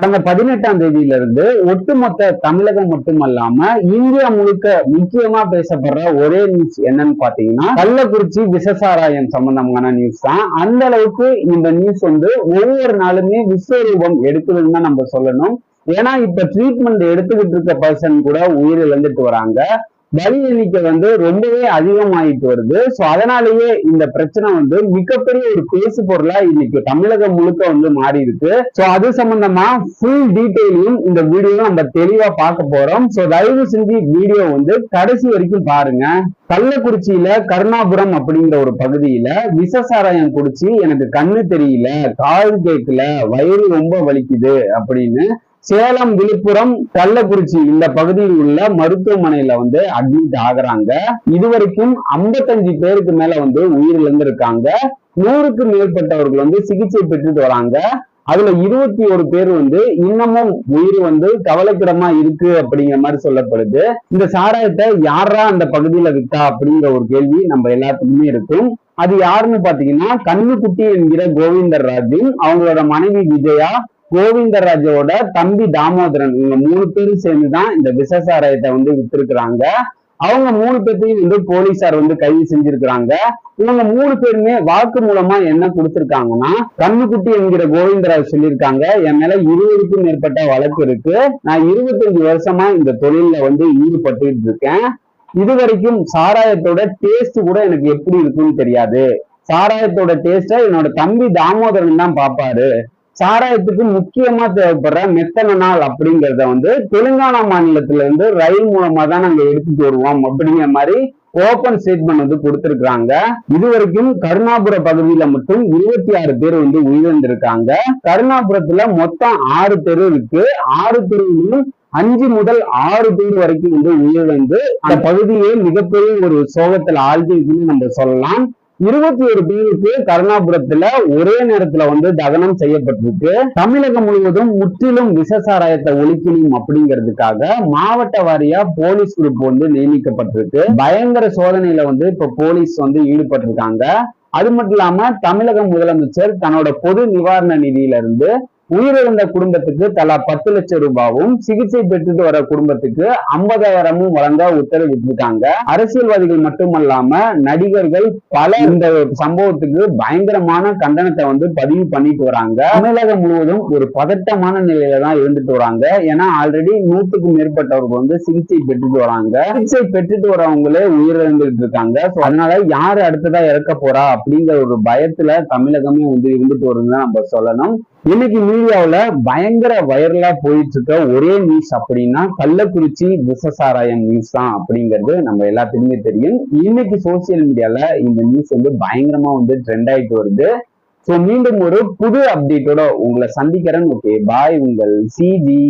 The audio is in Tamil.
கடந்த பதினெட்டாம் தேதியில இருந்து ஒட்டுமொத்த தமிழகம் மட்டுமல்லாம இந்தியா முழுக்க முக்கியமா பேசப்படுற ஒரே நியூஸ் என்னன்னு பாத்தீங்கன்னா கள்ளக்குறிச்சி விசசாராயம் சம்பந்தமான நியூஸ் தான். அந்த அளவுக்கு இந்த நியூஸ் வந்து ஒவ்வொரு நாளுமே விஸ்வரூபம் எடுக்குதுன்னு தான் நம்ம சொல்லணும். ஏன்னா இப்ப ட்ரீட்மெண்ட் எடுத்துக்கிட்டு இருக்க பர்சன் கூட உயிர் இழந்துட்டு வராங்க. வரி எண்ணிக்கை வந்து ரொம்பவே அதிகமாயிட்டு வருது ஸோ அதனாலேயே இந்த பிரச்சனை வந்து மிகப்பெரிய ஒரு பேசு பொருளா இன்னைக்கு தமிழகம் முழுக்க வந்து மாறி இருக்கு ஸோ அது சம்பந்தமா ஃபுல் டீட்டெயிலையும் இந்த வீடியோ நம்ம தெளிவா பார்க்க போறோம். ஸோ தயவு செஞ்சு வீடியோ வந்து கடைசி வரைக்கும் பாருங்க. கள்ளக்குறிச்சியில கருணாபுரம் அப்படிங்கிற ஒரு பகுதியில விஷசாராயம் குடிச்சு எனக்கு கண்ணு தெரியல காது கேட்கல வயிறு ரொம்ப வலிக்குது அப்படின்னு சேலம் விழுப்புரம் கள்ளக்குறிச்சி இந்த பகுதியில் உள்ள மருத்துவமனையில வந்து அட்மிட் ஆகுறாங்க. இதுவரைக்கும் 55 பேருக்கு மேல வந்து உயிரிழந்திருக்காங்க. நூறுக்கு மேற்பட்டவர்கள் வந்து சிகிச்சை பெற்றுட்டு வராங்க. அதுல இருபத்தி ஒரு பேர் வந்து இன்னமும் உயிர் வந்து கவலைக்கிடமா இருக்கு அப்படிங்கிற மாதிரி சொல்லப்படுது. இந்த சாராயத்தை யாரா அந்த பகுதியில விட்டா அப்படிங்கிற ஒரு கேள்வி நம்ம எல்லாத்துக்குமே இருக்கும். அது யாருன்னு பாத்தீங்கன்னா கண்ணுக்குட்டி என்கிற கோவிந்தர் ராஜின் அவங்களோட மனைவி விஜயா கோவிந்தராஜோட தம்பி தாமோதரன் இவங்க மூணு பேரும் சேர்ந்துதான் இந்த விசசாராயத்தை வந்து வித்திருக்கிறாங்க. அவங்க மூணு பேர்த்தையும் வந்து போலீசார் வந்து கைது செஞ்சிருக்கிறாங்க. இவங்க மூணு பேருமே வாக்கு மூலமா என்ன கொடுத்திருக்காங்கன்னா கண்ணுக்குட்டி என்கிற கோவிந்தராஜ் சொல்லியிருக்காங்க என் மேல இருபதுக்கும் மேற்பட்ட வழக்கு இருக்கு. நான் இருபத்தஞ்சு வருஷமா இந்த தொழில வந்து ஈடுபட்டு இருக்கேன். இது வரைக்கும் சாராயத்தோட டேஸ்ட் கூட எனக்கு எப்படி இருக்குன்னு தெரியாது. சாராயத்தோட டேஸ்ட என்னோட தம்பி தாமோதரன் தான் பாப்பாரு. சாராயத்துக்கு முக்கியமா தேவைப்படுற மெத்தனால் அப்படிங்கறத வந்து தெலுங்கானா மாநிலத்துல இருந்து ரயில் மூலமா தான் நாங்க எடுத்துட்டு வருவோம் அப்படிங்கிற மாதிரி ஓபன் ஸ்டேட்மெண்ட் வந்து கொடுத்திருக்காங்க இது வரைக்கும் கருணாபுர பகுதியில மட்டும் இருபத்தி ஆறு பேர் வந்து உயிரிழந்திருக்காங்க. கருணாபுரத்துல மொத்தம் ஆறு தெரு இருக்கு. ஆறு தெருவிலும் அஞ்சு முதல் ஆறு பேர் வரைக்கும் வந்து உயிரிழந்து அந்த பகுதியே மிகப்பெரிய ஒரு சோகத்துல ஆழ்த்திருக்குன்னு நம்ம சொல்லலாம். இருபத்தி ஒரு பேருக்கு கருணாபுரத்துல ஒரே நேரத்துல வந்து தகனம் செய்யப்பட்டிருக்கு. தமிழகம் முழுவதும் முற்றிலும் விஷசாராயத்தை ஒழிக்கணும் அப்படிங்கிறதுக்காக மாவட்ட வாரியா போலீஸ் குரூப் வந்து நியமிக்கப்பட்டிருக்கு. பயங்கர சோதனையில வந்து இப்ப போலீஸ் வந்து ஈடுபட்டிருக்காங்க. அது மட்டும் இல்லாம தமிழக முதலமைச்சர் தன்னோட பொது நிவாரண நிதியில இருந்து உயிரிழந்த குடும்பத்துக்கு தலா பத்து லட்சம் ரூபாவும் சிகிச்சை பெற்றுட்டு வர குடும்பத்துக்கு ஐம்பதாயிரமும் வழங்க உத்தரவிட்டிருக்காங்க. அரசியல்வாதிகள் மட்டுமல்லாம நடிகர்கள் பல இந்த சம்பவத்துக்கு பயங்கரமான கண்டனத்தை வந்து பதிவு பண்ணிட்டு வராங்க. தமிழகம் முழுவதும் ஒரு பதட்டமான நிலையில தான் இருந்துட்டு வராங்க. ஏன்னா ஆல்ரெடி நூற்றுக்கும் மேற்பட்டவர்கள் வந்து சிகிச்சை பெற்றுட்டு வராங்க. சிகிச்சை பெற்றுட்டு வரவங்களே உயிரிழந்துட்டு இருக்காங்க. அதனால யாரு அடுத்ததா இறக்க போறா அப்படிங்கிற ஒரு பயத்துல தமிழகமே வந்து இருந்துட்டு வருதுன்னு நம்ம சொல்லணும். இன்னைக்கு மீடியாவுல பயங்கர வைரலா போயிட்டு இருக்க ஒரே நியூஸ் அப்படின்னா கள்ளக்குறிச்சி விசசாராயம் நியூஸ் தான் அப்படிங்கிறது நம்ம எல்லாத்துக்குமே தெரியும். இன்னைக்கு சோசியல் மீடியால இந்த நியூஸ் வந்து பயங்கரமா வந்து ட்ரெண்ட் ஆயிட்டு வருது. ஸோ மீண்டும் ஒரு புது அப்டேட்டோட உங்களை சந்திக்கிறேன். ஓகே பாய் உங்கள் சிஜி